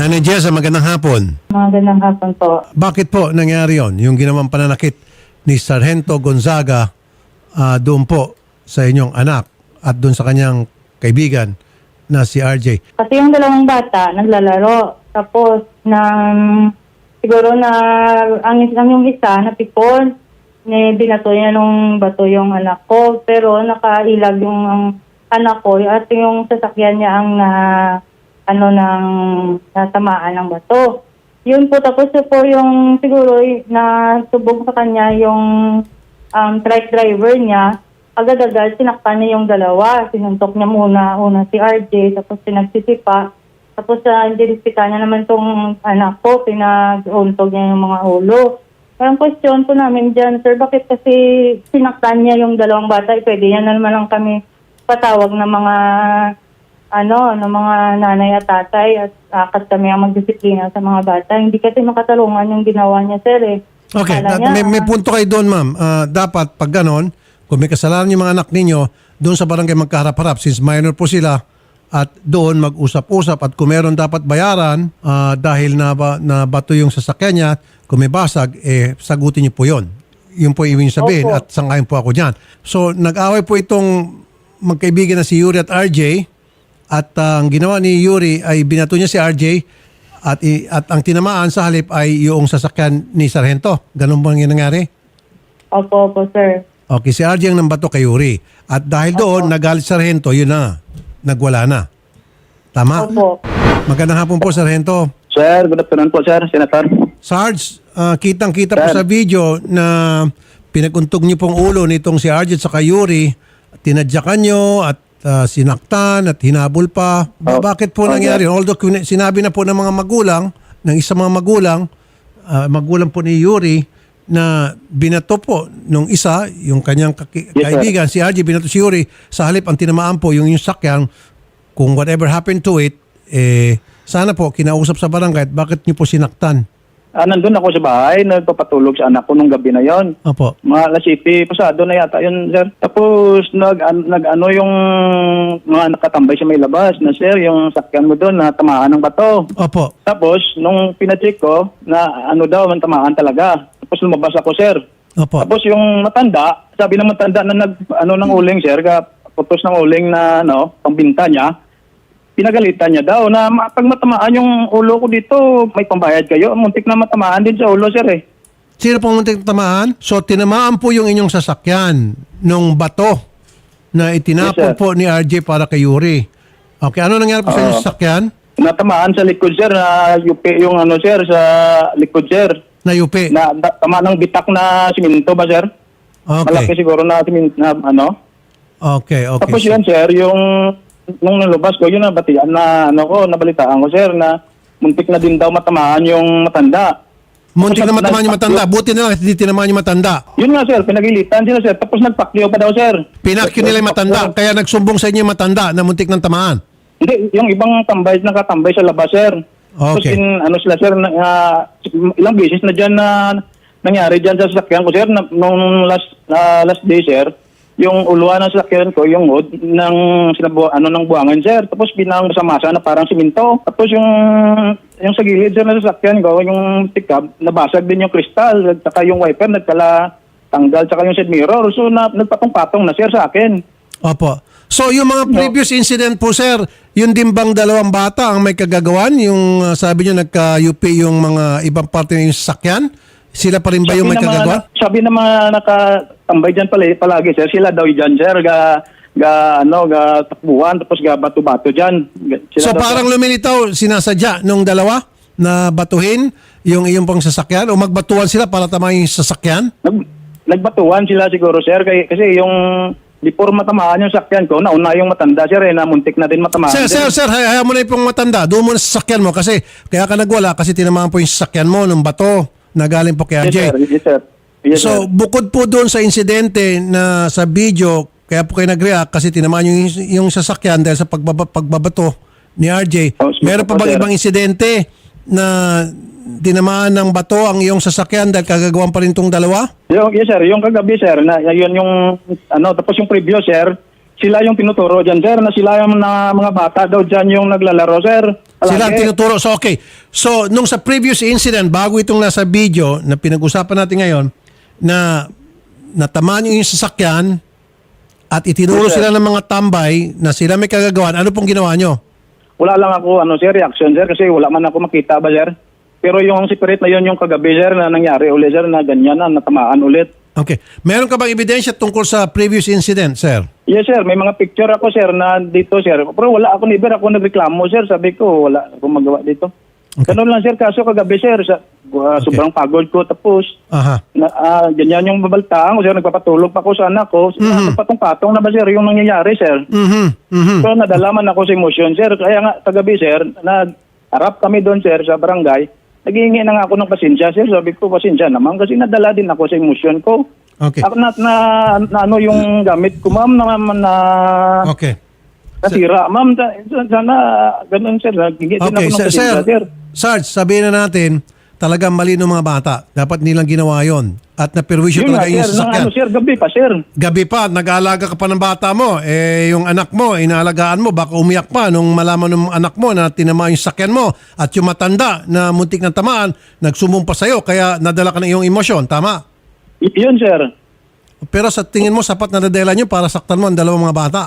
Nanay Jessa, magandang hapon. Magandang hapon po. Bakit po nangyari yon? Yung ginawang pananakit ni Sargento Gonzaga ah, doon po sa inyong anak at doon sa kanyang kaibigan na si RJ. Kasi yung dalawang bata, naglalaro. Tapos, nang, siguro na, ang, ang yung isa, napipon. Ni, binato niya nung bato yung anak ko. Pero nakailag yung ang anak ko. At yung sasakyan niya ang na, ano, nang natamaan ng bato. Yun po, tapos po yung siguro na subog sa kanya yung um, truck driver niya, agad-agad sinaktan niya yung dalawa. Sinuntok niya muna, una si RJ, tapos sinagsisipa. Tapos sa uh, niya naman tong anak ko, pinag-untog niya yung mga ulo. Parang question po namin dyan, sir, bakit kasi sinaktan niya yung dalawang bata? Eh, pwede yan na naman lang kami patawag ng mga ano, ng mga nanay at tatay at akat kami ang magdisiplina sa mga bata. Hindi kasi makatalungan yung ginawa niya, sir eh. Okay, Akala at niya, may, may ah, punto kayo doon ma'am. Ah, dapat pag ganon, kung may kasalanan yung mga anak ninyo, doon sa barangay magkaharap-harap since minor po sila at doon mag-usap-usap at kung meron dapat bayaran ah, dahil na, na bato yung sasakyan niya, kung may basag, eh sagutin niyo po yon. Yun po ibig sabihin Opo. at sangayon po ako dyan. So nag-away po itong magkaibigan na si Yuri at RJ at ah, ang ginawa ni Yuri ay binato niya si RJ at, at ang tinamaan sa halip ay yung sasakyan ni Sargento. Ganun ba ang nangyari? Opo, opo, sir. Okay, si RJ ang nambato kay Yuri. At dahil doon, nagalit si Sargento, yun na, nagwala na. Tama? Opo. Magandang hapon po, Sargento. Sir, good afternoon po, sir, Senator. Sarge, ah, kitang-kita po Sir. sa video na pinaguntog niyo pong ulo nitong si RJ at saka Yuri. Tinadyakan niyo at ah, sinaktan at hinabol pa. Ba- Oh. bakit po Oh, nangyari? Although kun- sinabi na po ng mga magulang, ng isang mga magulang, ah, magulang po ni Yuri, na binato po nung isa, yung kanyang kaki- Yes, sir. kaibigan, si RJ, binato si Yuri. Sa halip, ang tinamaan po yung, yung sakyan, kung whatever happened to it, eh, sana po kinausap sa barangay at bakit niyo po sinaktan? Ah, nandun ako sa bahay, nagpapatulog sa anak ko nung gabi na yon. Opo. Mga alas 7, pasado na yata yun, sir. Tapos, nag, an, nag ano yung mga nakatambay sa may labas na, sir, yung sakyan mo doon na tamaan ng bato. Opo. Tapos, nung pinacheck ko, na ano daw, man tamaan talaga. Tapos lumabas ako, sir. Opo. Tapos yung matanda, sabi ng matanda na nag, ano ng uling, sir, ka, putos ng uling na, ano, pambinta niya, pinagalitan niya daw na ma- pag matamaan yung ulo ko dito, may pambayad kayo. Muntik na matamaan din sa ulo, sir, eh. Sino pong muntik tamaan? So, tinamaan po yung inyong sasakyan nung bato na itinapon Yes, sir. po ni RJ para kay Yuri. Okay, ano nangyari po sa inyong Oo. sasakyan? Natamaan sa likod, sir, na yupi yung ano, sir, sa likod, sir. Na yupi. Na, na tama ng bitak na siminto ba, sir? Malaki Okay. siguro na siminto na ano. Okay, okay. Tapos yun, sir, yung nung nalabas ko, yun na batian na ano ko, nabalitaan ko, sir, na muntik na din daw matamaan yung matanda. Muntik na matamaan yung matanda. Buti na lang hindi tinamaan yung matanda. Yun nga, sir, pinagilitan sila, sir. Tapos nagpakyo pa daw, sir. Pinakyo nila yung matanda. Kaya nagsumbong sa inyo yung matanda na muntik ng tamaan. Hindi, yung ibang tambay, nakatambay sa labas, sir. Tapos Okay. in, ano sila, sir, na, ah, ilang beses na dyan na nangyari dyan sa sasakyan ko, sir, na, nung last, ah, last day, sir, yung uluan ng sasakyan ko, yung wood, ng, sinabu, ano, ng buwangan, sir. Tapos binang sa masa na parang siminto. Tapos yung, yung sa gilid, sir, na sasakyan ko, yung pickup, nabasag din yung kristal, at saka yung wiper, nagkala tanggal, saka yung side mirror. So, na, nagpatong-patong na, sir, sa akin. Opo. So, yung mga previous incident po, sir, yun din bang dalawang bata ang may kagagawan? Yung uh, sabi nyo nagka-UP yung mga ibang parte ng sasakyan? Sila pa rin ba yung may kagagawan? sabi ng mga nakatambay dyan pala, palagi, sir, sila daw dyan, sir, ga, ga, ano, ga takbuhan, tapos ga bato-bato dyan. Sila So daw, parang lumilitaw, sinasadya nung dalawa na batuhin yung iyong pang sasakyan o magbatuan sila para tamayin yung sasakyan? Nag, nagbatuhan sila siguro, sir, kay, kasi yung before matamaan yung sakyan ko, nauna yung matanda, sir, eh, na muntik na din matamaan. Sir, din. sir, sir, hay- hayaan mo na yung matanda. Doon mo na sa sasakyan mo kasi kaya ka nagwala kasi tinamaan po yung sasakyan mo ng bato na galing po kay Yes, RJ. sir. Yes, sir. Yes, so, sir. bukod po doon sa insidente na sa video, kaya po kayo nag-react kasi tinamaan yung, yung sasakyan dahil sa pagbaba, pagbabato ni RJ. Oh, Meron pa po, bang sir. ibang insidente na tinamaan ng bato ang iyong sasakyan dahil kagagawan pa rin tong dalawa? Yung, yes, sir. Yung kagabi, sir, na yun yung, ano, tapos yung previous, sir, sila yung tinuturo dyan, sir, na sila yung na, mga bata daw dyan yung naglalaro, sir. Palagi. Sila ang tinuturo. So, okay. So, nung sa previous incident, bago itong nasa video na pinag-usapan natin ngayon, na natamaan yung sasakyan at itinuro Yes, sir. sila ng mga tambay na sila may kagagawan, ano pong ginawa nyo? Wala lang ako, ano, sir, reaction, sir, kasi wala man ako makita ba, sir? Pero yung separate na yun, yung kagabi, sir, na nangyari ulit, sir, na ganyan na, natamaan ulit. Okay. Meron ka bang ebidensya tungkol sa previous incident, sir? Yes, sir. May mga picture ako, sir, na dito, sir. Pero wala ako, never ako nagreklamo, sir. Sabi ko, wala akong magawa dito. Ganun lang, sir. Kaso kagabi, sir, sa, ah, sobrang pagod ko. Tapos, Aha. na, ah, ganyan yung babaltaan ko, sir. Nagpapatulog pa ako sa anak ko. Mhm. Patong-patong na ba, sir, yung nangyayari, sir? Mhm. Mhm. So, nadalaman ako sa emosyon, sir. Kaya nga, kagabi, sir, nag-harap kami doon, sir, sa barangay. Naghihingi na nga ako ng pasensya, sir. Sabi ko, pasensya naman kasi nadala din ako sa emosyon ko. Okay. Ako na, na, na ano yung gamit ko, ma'am, na, na Okay. nasira. Ma'am, sana, ganun, sir. Din Okay, ako ng sir, sir, pasensya, sir. Sarge, sabihin na natin, talagang mali ng mga bata. Dapat nilang ginawa yon At naperwisyo Yun nga, talaga yung sir. Sasakyan. ano, sir, gabi pa, sir. Gabi pa, nag-aalaga ka pa ng bata mo. Eh, yung anak mo, inaalagaan mo, baka umiyak pa nung malaman ng anak mo na tinama yung sakyan mo. At yung matanda na muntik na tamaan, nagsumong pa sa'yo, kaya nadala ka ng iyong emosyon. Tama? Y- yun, sir. Pero sa tingin mo, sapat na nadala nyo para saktan mo ang dalawang mga bata.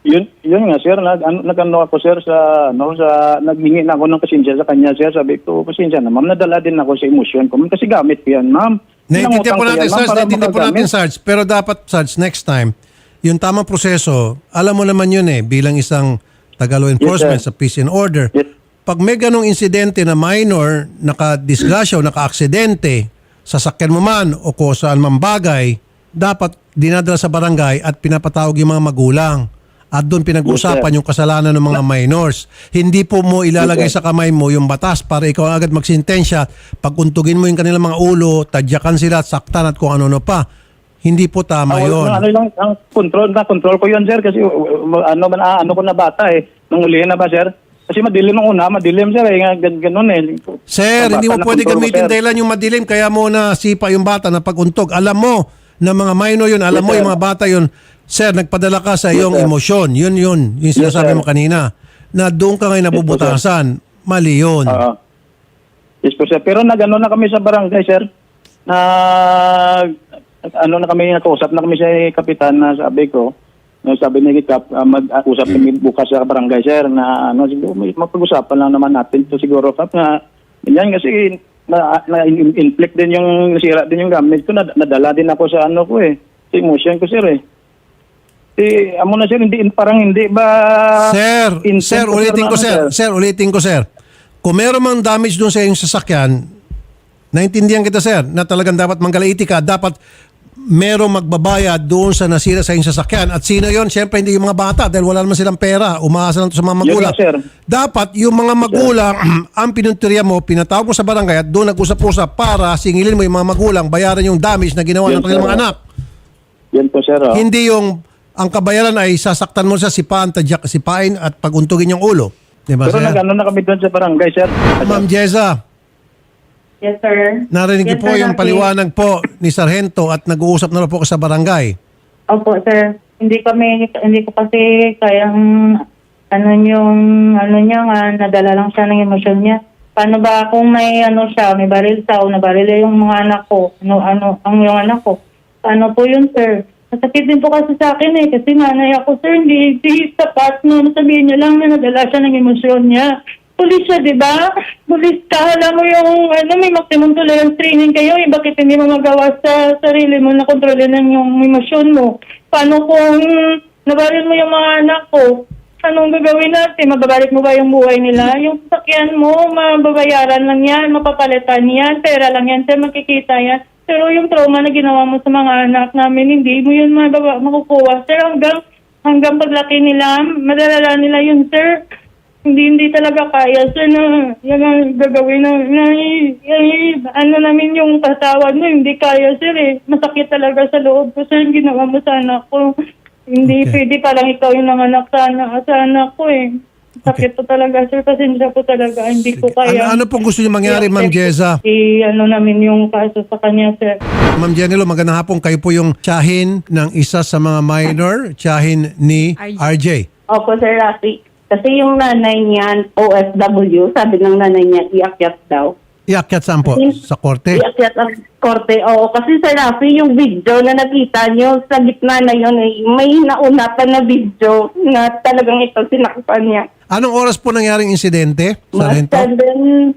Yun, yun nga, sir. Nag, ano, nag-ano ako, sir, sa, ano, sa, naghingi na ako ng pasensya sa kanya, sir. Sabi ko, pasensya na, ma'am. Nadala din ako sa emosyon ko. ma'am, Kasi gamit ko yan, ma'am. Naiintindihan po Pinangutang ko natin, yan, ma'am, Sarge. para Naiintindihan po natin, makagamit. Sarge. Pero dapat, Sarge, next time, yung tamang proseso, alam mo naman yun eh, bilang isang Taga Law Enforcement sir. sa Peace and Order. Yes. Pag may ganong insidente na minor, naka-disgrasya o naka-aksidente, sasakyan mo man o kung saan man bagay, dapat dinadala sa barangay at pinapatawag yung mga magulang. At doon pinag-uusapan Yes, yung kasalanan ng mga minors. Hindi po mo ilalagay Yes, sa kamay mo yung batas para ikaw agad magsintensya. Pag-untugin mo yung kanilang mga ulo, tadyakan sila at saktan at kung ano-ano pa. Hindi po tama Ako, yun. Ano lang, ang control na control ko yun, sir, kasi uh, ano man ah, ano ko na bata eh. Nung ulihin na ba, sir? Kasi madilim nung una, madilim, sir, eh, ganun eh. Sir, hindi mo pwede gamitin dahilan yung madilim kaya mo na sipa yung bata na paguntog. Alam mo na mga minor yun, alam Yes, mo sir. yung mga bata yun. Sir, nagpadala ka sa iyong emosyon. Yun yun, yung sinasabi mo kanina. Na doon ka ngayon nabubutasan. Mali yun. Oo. Yes po, sir. Pero nag-ano na kami sa barangay, sir. Na ano na kami, nakausap na kami sa kapitan na sabi ko, na sabi ni Kap, uh, mag-usap kami bukas sa barangay, sir, na ano, siguro may mapag-usapan lang naman natin to siguro, Kap, na yan kasi na, na inflict din yung nasira din yung gamit ko, nad- nadala din ako sa ano ko eh, sa emotion ko, sir eh. Si, amo na sir, hindi, parang hindi ba... Sir, sir, ulitin ko, sir. Sir, ulitin ko, sir. Kung meron mang damage doon sa iyong sasakyan, naintindihan kita, sir, na talagang dapat manggalaiti ka, dapat merong magbabayad doon sa nasira sa iyong sasakyan. At sino yon? Siyempre, hindi yung mga bata dahil wala naman silang pera. Umaasa lang to sa mga magulang. nga, sir. Dapat yung mga magulang, ang pinuntirya mo, pinatawag mo sa barangay at doon nag-usap-usap para singilin mo yung mga magulang, bayaran yung damage na ginawa ng Yes, kanilang sir. mga anak. Yan po, sir. oh. Hindi yung ang kabayaran ay sasaktan mo sa sipahan, tadyak, sipain at paguntugin yung ulo. Di ba, Pero sir? nag-ano na kami doon sa barangay, sir. Ma'am Jeza, Yes, sir. narinig niyo Yes, po sir, yung Rafi. paliwanag po ni Sargento at nag-uusap na rin po ka sa barangay. Opo, sir. Hindi kami, hindi ko kasi kayang, ano yung, ano niya nga, nadala lang siya ng emosyon niya. Paano ba kung may ano siya, may baril siya o nabaril yung mga anak ko, ano, ano, ang yung anak ko. Paano po yun, sir? Masakit din po kasi sa akin eh, kasi nanay ako, sir, hindi, hindi sapat no, sabihin niya lang na nadala siya ng emosyon niya. Pulis siya, di ba? Pulis ka, alam mo yung, ano, may maximum tolerance training kayo, eh, bakit hindi mo magawa sa sarili mo na kontrolin ang yung emosyon mo? Paano kung nabaril mo yung mga anak ko? Anong gagawin natin? Mababalik mo ba yung buhay nila? Yung sasakyan mo, mababayaran lang yan, mapapalitan yan, pera lang yan, sir, makikita yan. Pero yung trauma na ginawa mo sa mga anak namin, hindi mo yun mababa, makukuha. Sir, hanggang, hanggang paglaki nila, madalala nila yun, sir. Hindi, hindi talaga kaya, sir, na yan ang gagawin na, na, ay, ano namin yung patawad mo, hindi kaya, sir, eh. Masakit talaga sa loob ko, sir, yung ginawa mo sa anak ko. Hindi Okay. pwede parang ikaw yung nanganak sa anak, sa anak ko, eh. Sakit po talaga, sir. Pasensya po talaga. Hindi ko kaya. Ano, ano pong gusto niyo mangyari, Ma'am Jeza? I, ano namin yung kaso sa kanya, sir. Ma'am Jenilo, magandang hapon. Kayo po yung tsahin ng isa sa mga minor, tsahin ni RJ. Opo, sir Rafi. Kasi yung nanay niyan, OFW, sabi ng nanay niya, iakyat daw. Iakyat saan po? Sa korte? Iakyat ang korte. Oo, kasi Sir Rafi, yung video na nakita niyo sa gitna na yun, eh, may nauna pa na video na talagang ito sinakpan niya. Anong oras po nangyaring insidente, Mga Sargento?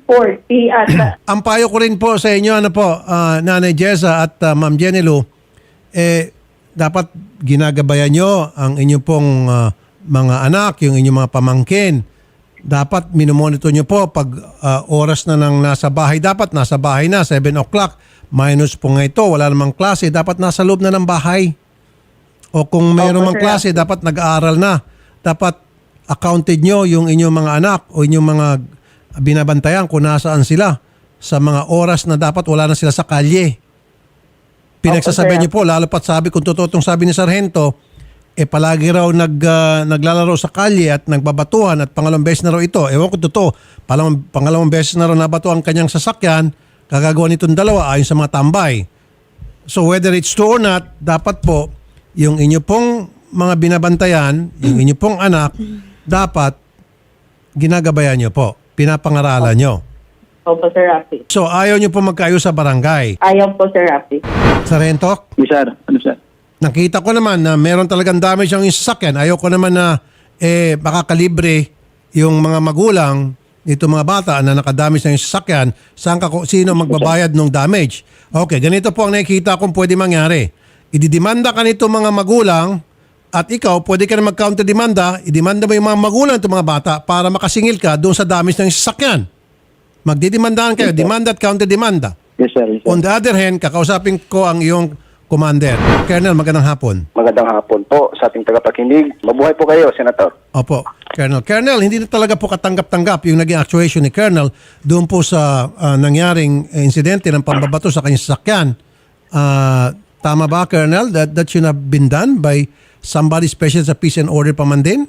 7.40 ata. Ang payo ko rin po sa inyo, ano po, ah, Nanay Jessa at ah, Ma'am Jenny Lou, eh, dapat ginagabayan nyo ang inyong pong ah, mga anak, yung inyong mga pamangkin. Dapat minomonitor nyo po pag ah, oras na nang nasa bahay. Dapat nasa bahay na, 7 o'clock. Minus po nga ito, wala namang klase. Dapat nasa loob na ng bahay. O kung mayroon mang klase, dapat nag-aaral na. Dapat accounted nyo yung inyong mga anak o inyong mga binabantayan kung nasaan sila sa mga oras na dapat wala na sila sa kalye. Pinagsasabihan Opo, niyo po, lalo pat sabi, kung totoo itong sabi ni Sargento, eh palagi raw nag, ah, naglalaro sa kalye at nagbabatuhan at pangalawang beses na raw ito. Ewan ko totoo, pangalawang, pangalawang beses na raw nabato ang kanyang sasakyan, kagagawa nitong dalawa ayon sa mga tambay. So whether it's true or not, dapat po yung inyo pong mga binabantayan, yung inyo pong anak, dapat ginagabayan nyo po, pinapangaralan nyo. Opo, Sir Rafi. So ayaw nyo po magkaayos sa barangay. Ayaw po, Sir Rafi. Sarento, Yes, sir. Ano, sir? nakita ko naman na meron talagang damage ang yung sasakyan. Ayaw ko naman na eh, makakalibre yung mga magulang nito mga bata na nakadamage na yung sasakyan, saan ka, sino magbabayad ng damage? Okay, ganito po ang nakikita kung pwede mangyari. Ididimanda ka nito mga magulang at ikaw, pwede ka na mag-counter-demanda, idemanda mo yung mga magulang nito mga bata para makasingil ka doon sa damage ng sasakyan. Magdidemandahan kayo, demanda at counter-demanda. Yes, sir. Yes, sir. On the other hand, kakausapin ko ang iyong commander. Colonel, magandang hapon. Magandang hapon po sa ating tagapakinig. Mabuhay po kayo, Senator. Opo, Colonel. Colonel, hindi na talaga po katanggap-tanggap yung naging actuation ni Colonel doon po sa ah, nangyaring insidente ng pambabato sa kanyang sasakyan. Ah, tama ba, Colonel, that, that should have been done by somebody special sa peace and order pa man din?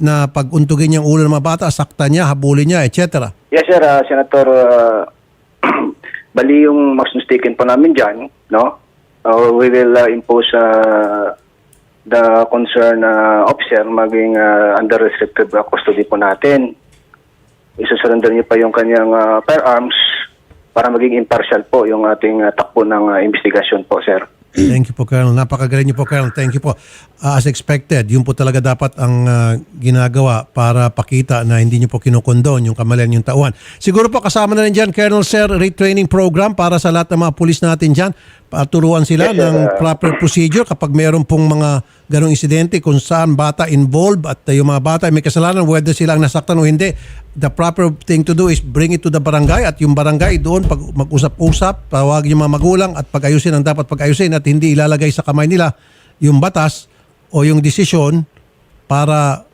Na pag untugin niyang ulo ng mga bata, sakta niya, habulin niya, etc. Yes, sir. ah, Senator, ah, bali yung magsustikin po namin dyan, no? Uh, we will ah, impose ah, the concerned ah, officer maging ah, under restricted custody po natin. Isusurrender niyo pa yung kanyang ah, firearms para maging impartial po yung ating ah, takbo ng ah, investigasyon po, sir. Thank you po, Colonel. Napakagaling niyo po, Colonel. Thank you po. Uh, as expected, yun po talaga dapat ang uh, ginagawa para pakita na hindi niyo po kinukondon yung kamalian yung tauhan. Siguro po kasama na rin dyan, Colonel Sir, retraining program para sa lahat ng mga pulis natin dyan. Paturuan sila Yes, ng proper procedure kapag meron pong mga ganong insidente kung saan bata involved at yung mga bata ay may kasalanan, whether sila ang nasaktan o hindi. The proper thing to do is bring it to the barangay at yung barangay doon pag mag-usap-usap, tawagin yung mga magulang at pag-ayusin ang dapat pag-ayusin at hindi ilalagay sa kamay nila yung batas o yung desisyon para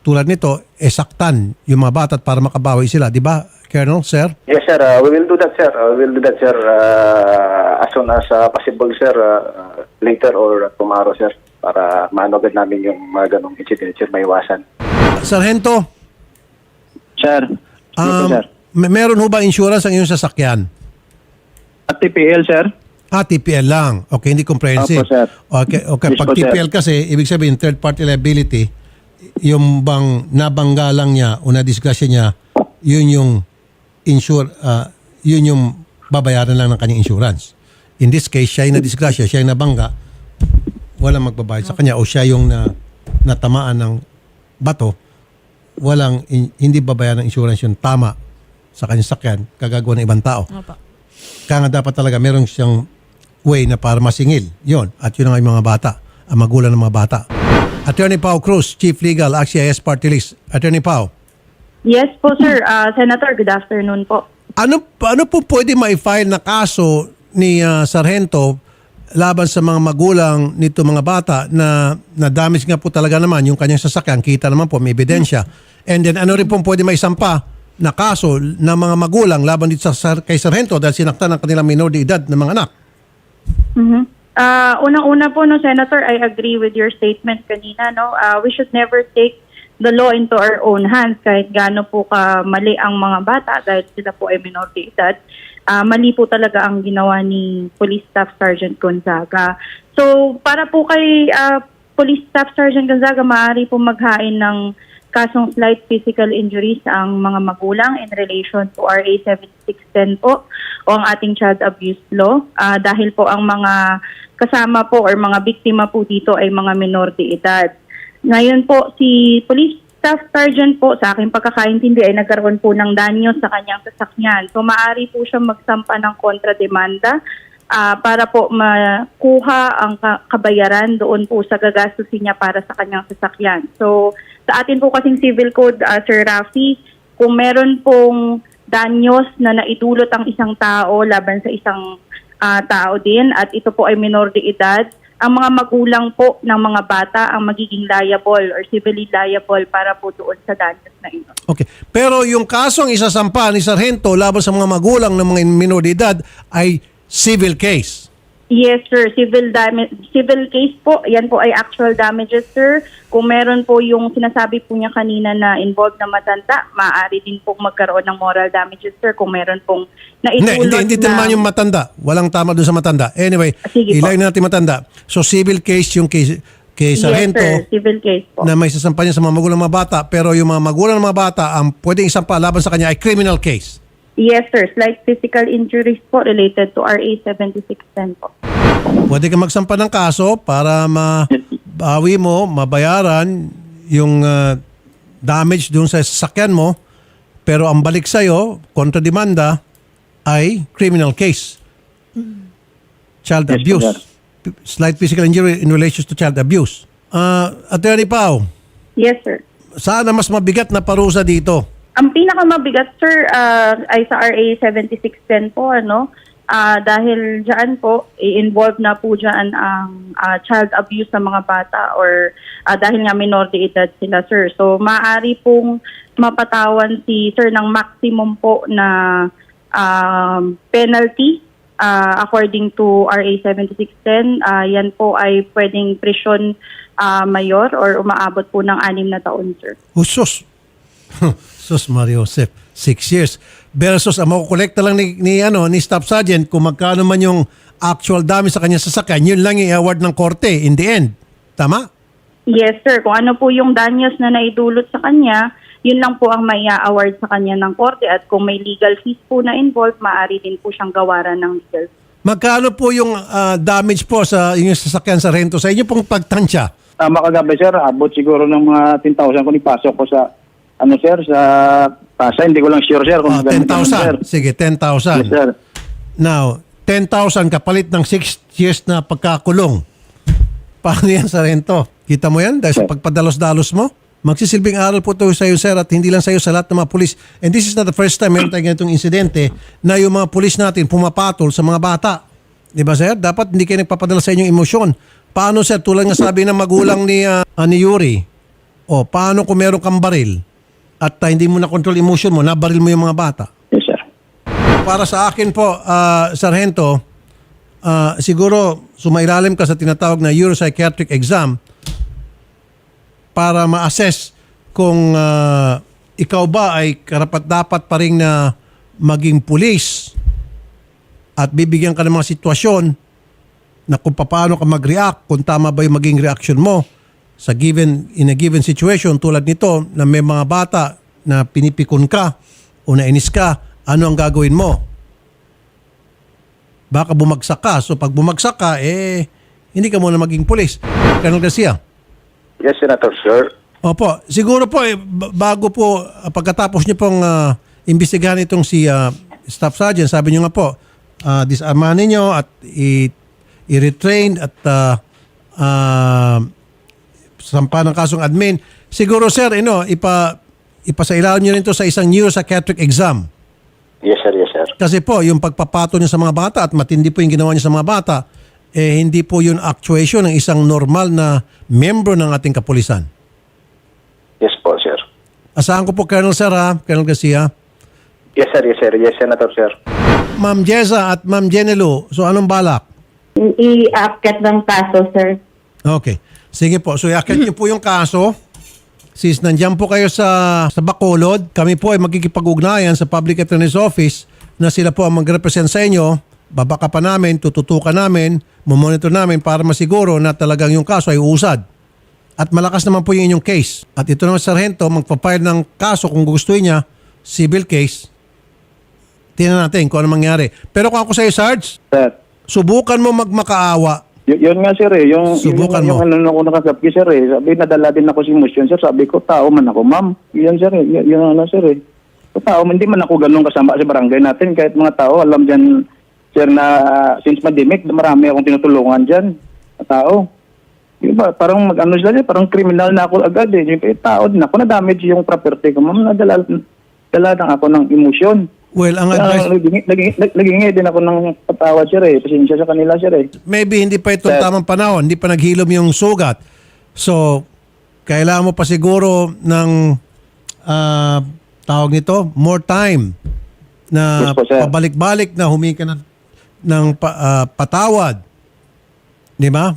tulad nito, esaktan yung mga bata at para makabawi sila. Di ba, Colonel, Sir? Yes, sir. Uh, we will do that, sir. Uh, we will do that, sir, uh, as soon as uh, possible, sir. Uh, later or tomorrow, sir. Para maano agad namin yung mga ganong incident, sir, maiwasan. Sargento, Sir. Yes, um, sir. may- meron ho ba insurance ang iyong sasakyan? At TPL, sir. Ah, TPL lang. Okay, hindi comprehensive. Opo, sir. Okay, okay. Yes Pag po, sir. TPL kasi, ibig sabihin, third party liability, yung bang nabangga lang niya o nadisgrasya niya, yun yung insure, ah, yun yung babayaran lang ng kanyang insurance. In this case, siya yung nadisgrasya, siya yung nabangga, walang magbabayad sa kanya o siya yung na, natamaan ng bato, walang in- hindi babayaran ng insurance yung tama sa kanyang sakyan, kagagawa ng ibang tao. Kaya nga dapat talaga meron siyang way na para masingil. Yon At yun ang mga bata, ang magulang ng mga bata. Attorney Pau Cruz, Chief Legal, AXIS Party List. Attorney Pau, Yes po, sir. Ah, Senator, good afternoon po. ano, ano po pwede ma-file na kaso ni ah, Sargento laban sa mga magulang nito mga bata na na-damage nga po talaga naman yung kanyang sasakyan. Kita naman po, may ebidensya. And then ano rin po pwede maisampa na kaso ng mga magulang laban dito sa kay Sargento dahil sinaktan ng kanilang minor de edad ng mga anak. Mhm. Ah, unang-una po no Senator, I agree with your statement kanina no. Ah, we should never take the law into our own hands kahit gaano po ka mali ang mga bata dahil sila po ay minor de edad. Ah, mali po talaga ang ginawa ni Police Staff Sergeant Gonzaga. So, para po kay ah, Police Staff Sergeant Gonzaga, maaari po maghain ng kasong slight physical injuries ang mga magulang in relation to RA 7610 po o ang ating child abuse law Ah, dahil po ang mga kasama po or mga biktima po dito ay mga minor de edad. Ngayon po si Police Staff Sergeant po sa aking pagkakaintindi ay nagkaroon po ng danyo sa kanyang sasakyan. So maaari po siya magsampa ng kontrademanda ah, para po makuha ang ka- kabayaran doon po sa gagastusin niya para sa kanyang sasakyan. So sa atin po kasing civil code, ah, Sir Rafi, kung meron pong danyos na naidulot ang isang tao laban sa isang ah, tao din at ito po ay minor de edad, ang mga magulang po ng mga bata ang magiging liable or civilly liable para po doon sa danyos na ito. Okay. Pero yung kasong isasampa ni Sargento laban sa mga magulang ng mga minor de edad ay civil case. Yes, sir. Civil damage, civil case po. Yan po ay actual damages, sir. Kung meron po yung sinasabi po niya kanina na involved na matanda, maaari din pong magkaroon ng moral damages, sir. Kung meron pong Hindi, naitulot hindi, hindi na... naman yung matanda. Walang tama doon sa matanda. Anyway, Sige po. na natin matanda. So civil case yung kay, kay Sargento Yes, sir. Civil case po. na may sasampa niya sa mga magulang ng mga bata pero yung mga magulang ng mga bata ang pwedeng isampa laban sa kanya ay criminal case. Yes, sir. Slight physical injuries po related to RA 7610 po. Pwede ka magsampa ng kaso para mabawi mo, mabayaran yung ah, damage doon sa sasakyan mo pero ang balik sa'yo, kontrademanda, ay criminal case. Child Yes, abuse. sir. P- Slight physical injury in relation to child abuse. Ah, Attorney Pao, Yes, sir. sana mas mabigat na parusa dito. Ang pinakamabigat, sir, ah, ay sa RA 7610 po, ano, Ah, dahil dyan po, i-involve na po dyan ang ah, child abuse sa mga bata or ah, dahil nga minor edad sila, sir. So, maaari pong mapatawan si sir ng maximum po na um, penalty ah, according to RA 7610. Ah, yan po ay pwedeng prison ah, mayor or umaabot po ng anim na taon, sir. Usos. Sus Mario Joseph, six years. Versus ang makukolekta lang ni, ni, ano, ni Staff Sergeant kung magkano man yung actual damage sa kanya sasakyan, yun lang yung award ng korte in the end. Tama? Yes, sir. Kung ano po yung danyos na naidulot sa kanya, yun lang po ang may award sa kanya ng korte. At kung may legal fees po na involved, maaari din po siyang gawaran ng legal fees. Magkano po yung ah, damage po sa inyong sasakyan sa rento sa inyo pong pagtansya? Tama kagabi, sir. Abot siguro ng mga 10,000 kung ipasok ko sa, ano, sir, sa Pasa. Hindi ko lang sure, sir. Kung Ah, naman, sir. 10,000. Sige, Yes, 10,000. sir. Now, 10,000 kapalit ng 6 years na pagkakulong. Paano yan sa rento? Kita mo yan dahil sa pagpadalos-dalos mo? Magsisilbing aral po ito sa iyo, sir, at hindi lang sa iyo, sa lahat ng mga pulis. And this is not the first time meron tayong ganitong insidente na yung mga pulis natin pumapatol sa mga bata. Di ba, sir? Dapat hindi kayo nagpapadala sa inyong emosyon. Paano, sir, tulad nga sabi ng magulang ni, ah, ah, ni Yuri, o paano kung meron kang baril at ah, hindi mo na-control emotion mo, nabaril mo yung mga bata? Yes, sir. Para sa akin po, ah, Sargento, ah, siguro sumailalim ka sa tinatawag na Europsychiatric exam para ma-assess kung ah, ikaw ba ay karapat-dapat pa rin na maging pulis at bibigyan ka ng mga sitwasyon na kung paano ka mag-react, kung tama ba yung maging reaction mo sa given in a given situation tulad nito na may mga bata na pinipikon ka o nainis ka, ano ang gagawin mo? Baka bumagsak ka. So pag bumagsak ka, eh, hindi ka muna maging pulis. Colonel Garcia. Yes, Senator, sir. Opo, siguro po eh, bago po ah, pagkatapos niyo pong ah, imbestigahan itong si ah, Staff Sergeant, sabi niyo nga po, uh, disarmahan ninyo at i- i-retrain at uh, uh, sampa ng kasong admin. Siguro sir, ino, ipa ipasailalim niyo rin to sa isang neuropsychiatric exam. Yes, sir, yes, sir. Kasi po, yung pagpapato niya sa mga bata at matindi po yung ginawa niya sa mga bata, eh hindi po yun actuation ng isang normal na membro ng ating kapulisan. Yes po, sir. Asahan ko po, Colonel Sir, ha? Colonel Garcia. Yes, sir, yes, sir. Yes, Senator, sir. Ma'am Jeza at Ma'am Jenelu, so anong balak? I-akyat ng kaso, sir. Okay. Sige po. So, iakit niyo po yung kaso. Sis, nandiyan po kayo sa, sa Bacolod. Kami po ay magkikipag-ugnayan sa Public Attorney's Office na sila po ang mag-represent sa inyo. Babaka pa namin, tututukan namin, mumonitor namin para masiguro na talagang yung kaso ay uusad. At malakas naman po yung inyong case. At ito naman, Sargento, magpapile ng kaso kung gusto niya, civil case. Tingnan natin kung ano mangyari. Pero kung ako sa'yo, Sarge, Sir. subukan mo magmakaawa. Y- yun nga sir eh, yung, Subukan yung, mo. yung ano ako nakasabi sir eh, sabi nadala din ako si Musyon sir, sabi ko tao man ako ma'am. Yan sir eh, y- yung ano sir eh. So, tao, hindi man ako ganun kasama sa barangay natin, kahit mga tao, alam dyan sir na ah, since pandemic, marami akong tinutulungan dyan, na tao. Di ba, parang mag ano sila dyan, parang criminal na ako agad eh. Yung, eh tao din ako, na-damage yung property ko, ma'am, nadala, dala lang ako ng emosyon. Well, ang advice, naging- naging- nag- Nagingi din ako ng patawad sir eh, pasensya sa kanila sir eh. maybe hindi pa ito Sir. tamang panahon, hindi pa naghilom yung sugat. So, kailangan mo pa siguro ng ah, tawag nito, more time na Yes po, pabalik-balik na humingi ka ng, ng pa- ah, patawad. Di ba?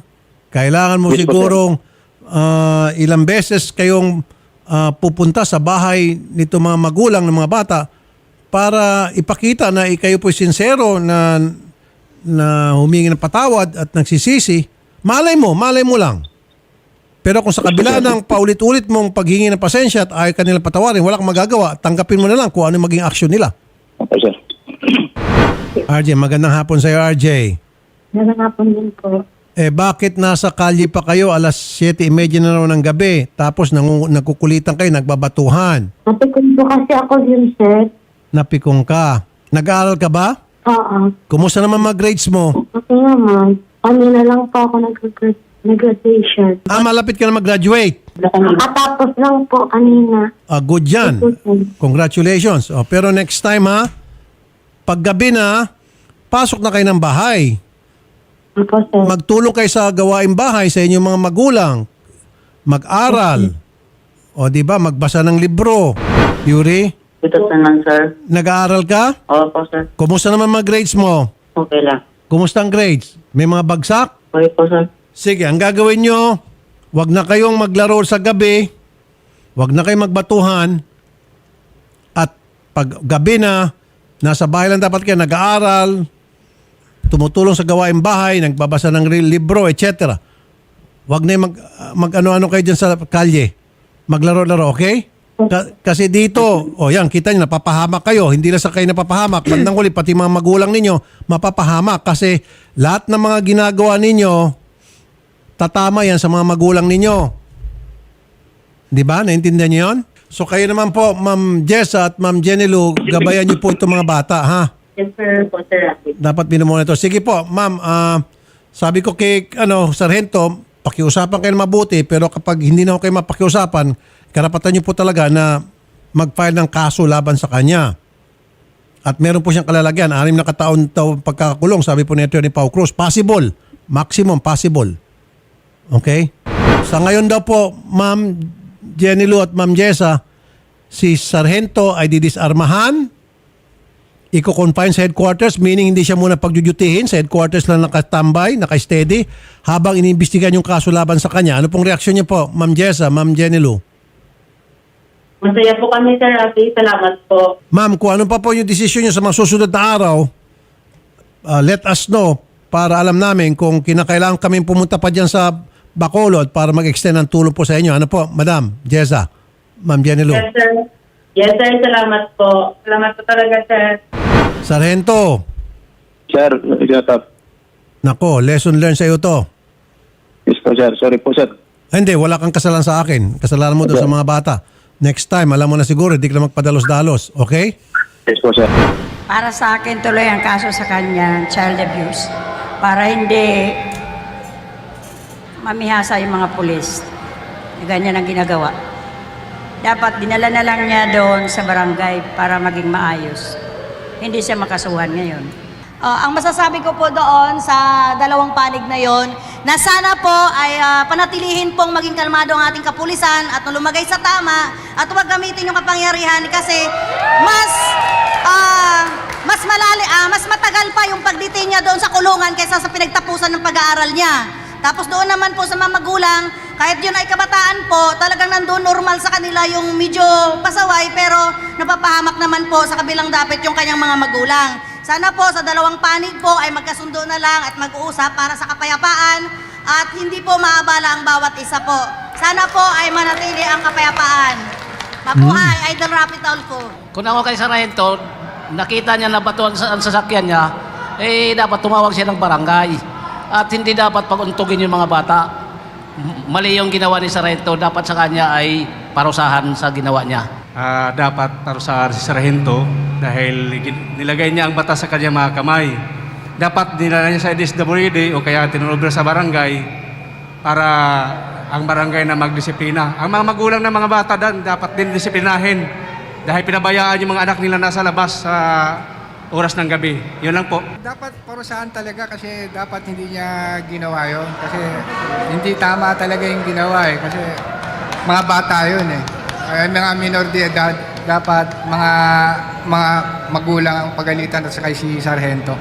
Kailangan mo Yes sigurong ah, ilang beses kayong ah, pupunta sa bahay nito mga magulang ng mga bata para ipakita na ikayo po sincero na na humingi ng patawad at nagsisisi, malay mo, malay mo lang. Pero kung sa kabila ng paulit-ulit mong paghingi ng pasensya at ayaw ka nilang patawarin, wala kang magagawa, tanggapin mo na lang kung ano yung maging action nila. Okay sir. RJ, magandang hapon sa iyo, RJ. Nanangapon din po. Eh bakit nasa kalye pa kayo alas 7.30 na raw ng gabi tapos nangu- nagkukulitan kayo, nagbabatuhan, Napikon po kasi ako yun, sir. Napikong ka. Nag-aaral ka ba? Oo. Kumusta naman mag-grades mo? Okay naman. Kanina lang po ako nag- nag-graduation. Ah, malapit ka na mag-graduate. Nakatapos lang po kanina. Ah, good yan. Congratulations. Oh, pero next time ha, paggabi na, pasok na kayo ng bahay. Ako, sir. Magtulong kayo sa gawaing bahay sa inyong mga magulang. Mag-aral. O di ba, magbasa ng libro. Yuri, Ito naman, sir. nag-aaral ka? Opo, sir. Kumusta naman mga grades mo? Okay lang. Kumusta ang grades? May mga bagsak? Okay po, sir. Sige, ang gagawin nyo, wag na kayong maglaro sa gabi, wag na kayong magbatuhan, at pag gabi na, nasa bahay lang dapat kayo nag-aaral, tumutulong sa gawaing bahay, nagbabasa ng libro, etc. Wag na yung mag, mag ano-ano kayo dyan sa kalye. Maglaro-laro, okay? Ka- kasi dito, o oh yan, kita nyo, napapahamak kayo. Hindi lang sa kayo napapahamak. Bandang huli, pati mga magulang ninyo, mapapahamak. Kasi lahat ng mga ginagawa ninyo, tatama yan sa mga magulang ninyo. Di ba? Naintindihan niyo yun? So kayo naman po, Ma'am Jessa at Ma'am Jenny Lou, gabayan niyo po itong mga bata, ha? Yes, sir. Po, sir. Dapat minumonitor. Sige po, Ma'am, ah, sabi ko kay ano, Sargento, pakiusapan kayo na mabuti, pero kapag hindi na ako kayo mapakiusapan, karapatan niyo po talaga na mag-file ng kaso laban sa kanya. At meron po siyang kalalagyan, anim na kataon daw pagkakakulong, sabi po ni Atty. Pau Cruz. Possible. Maximum possible. Okay? Sa ngayon daw po, Ma'am Jenny Lou at Ma'am Jessa, si Sargento ay didisarmahan, iko-confine sa headquarters, meaning hindi siya muna pagjujutihin, sa headquarters lang nakatambay, naka-steady, habang iniimbestigan yung kaso laban sa kanya. Ano pong reaksyon niyo po, Ma'am Jessa, Ma'am Jenny Lou? Masaya po kami, sir. Rafi. Salamat po. Ma'am, kung ano pa po yung desisyon niyo sa mga susunod na araw, uh, let us know para alam namin kung kinakailangan kami pumunta pa dyan sa Bacolod para mag-extend ng tulong po sa inyo. Ano po, Madam Jessa, Ma'am Jenny Lou? Yes, sir. Yes, sir. Salamat po. Salamat po talaga, sir. Sargento, Sir, Jatap. nako, lesson learned sa iyo to. Yes po sir, sorry po sir. Ay, Hindi, wala kang kasalanan sa akin. Kasalanan mo doon sa mga bata. Next time, alam mo na siguro, hindi ka na magpadalos-dalos. Okay? Yes po sir. Para sa akin tuloy ang kaso sa kanya, child abuse. Para hindi mamihasa yung mga pulis. Ganyan ang ginagawa. Dapat dinala na lang niya doon sa barangay para maging maayos. Hindi siya makasuhan ngayon. Ah, ang masasabi ko po doon sa dalawang panig na yon, na sana po ay ah, panatilihin pong maging kalmado ang ating kapulisan at lumagay sa tama at huwag gamitin yung kapangyarihan kasi mas ah, mas malali, ah, mas matagal pa yung pagditin niya doon sa kulungan kaysa sa pinagtapusan ng pag-aaral niya. Tapos doon naman po sa mga magulang, kahit yun ay kabataan po, talagang nandun normal sa kanila yung medyo pasaway pero napapahamak naman po sa kabilang dapat yung kanyang mga magulang. Sana po sa dalawang panig po ay magkasundo na lang at mag-uusap para sa kapayapaan at hindi po maabala ang bawat isa po. Sana po ay manatili ang kapayapaan. Mabuhay, Idol Rapi Tulfo. Kung ako kay Sargento, nakita niya na batuan sa ang sasakyan niya, eh dapat tumawag siya ng barangay. At hindi dapat paguntugin yung mga bata. Mali yung ginawa ni Sargento, dapat sa kanya ay parusahan sa ginawa niya. Ah, dapat parusahan si Sargento dahil nilagay niya ang batas sa kanyang mga kamay. Dapat dinala niya sa DSWD o kaya tinulobra sa barangay para ang barangay na magdisiplina. Ang mga magulang ng mga bata dan dapat din disiplinahin dahil pinabayaan yung mga anak nila nasa labas sa oras ng gabi. Yun lang po. Dapat parusahan talaga kasi dapat hindi niya ginawa yun. Kasi hindi tama talaga yung ginawa eh. Kasi mga bata yun eh. Ay, mga minor de edad, dapat mga mga magulang ang pagalitan at saka si Sargento.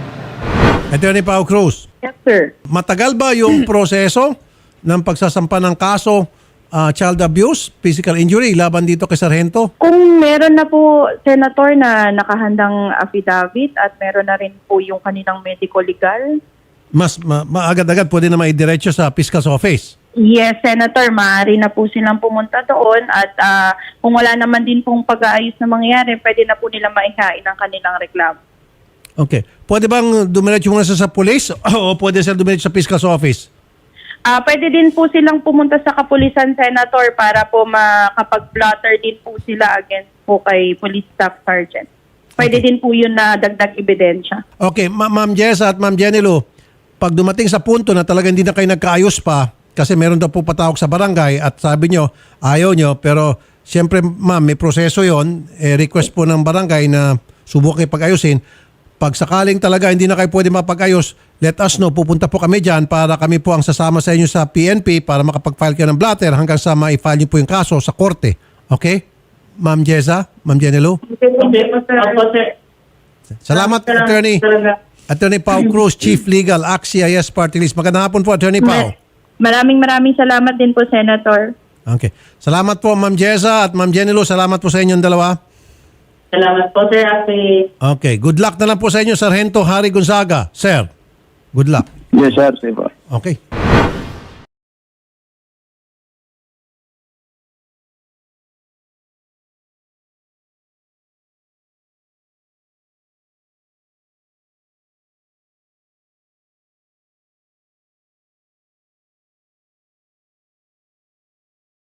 Attorney Pao Cruz, Yes, sir. matagal ba yung proseso ng pagsasampa ng kaso ah, child abuse, physical injury laban dito kay Sargento? Kung meron na po, Senator, na nakahandang affidavit at meron na rin po yung kanilang medical legal, Mas ma- maagad-agad pwede na maidiretso sa fiscal's office. Yes, Senator, maaari na po silang pumunta doon at ah, kung wala naman din pong pag-aayos na mangyayari, pwede na po nila maihain ang kanilang reklamo. Okay. Pwede bang dumiretso muna sa, sa police o pwede sila dumiretso sa fiscal's office? Ah, pwede din po silang pumunta sa kapulisan, Senator, para po makapag-blotter din po sila against po kay Police Staff Sergeant. Pwede din po yun na dagdag ebidensya. Okay, Ma- Ma'am Jessa at Ma'am Jenny Lou, pag dumating sa punto na talagang hindi na kayo nagkaayos pa, kasi meron daw po patawag sa barangay at sabi nyo, ayaw nyo, pero siyempre ma'am, may proseso yon eh, request po ng barangay na subukan kayo pag-ayusin. Pag sakaling talaga hindi na kayo pwede mapag-ayos, let us know. Pupunta po kami dyan para kami po ang sasama sa inyo sa PNP para makapag-file kayo ng blatter hanggang sa ma-file nyo po yung kaso sa korte. Okay? Ma'am Jessa, Ma'am sir. Salamat, attorney. Attorney Pau Cruz, Chief Legal, AXIS Party List. Magandang hapon po, Attorney Pau. Maraming maraming salamat din po, Senator. Okay. Salamat po, Ma'am Jessa at Ma'am Jenny Lou. Salamat po sa inyong dalawa. Salamat po, sir, Rafi. Okay. Good luck na lang po sa inyo, Sargento Harry Gonzaga. Sir, good luck. Yes, sir. Sir. Okay.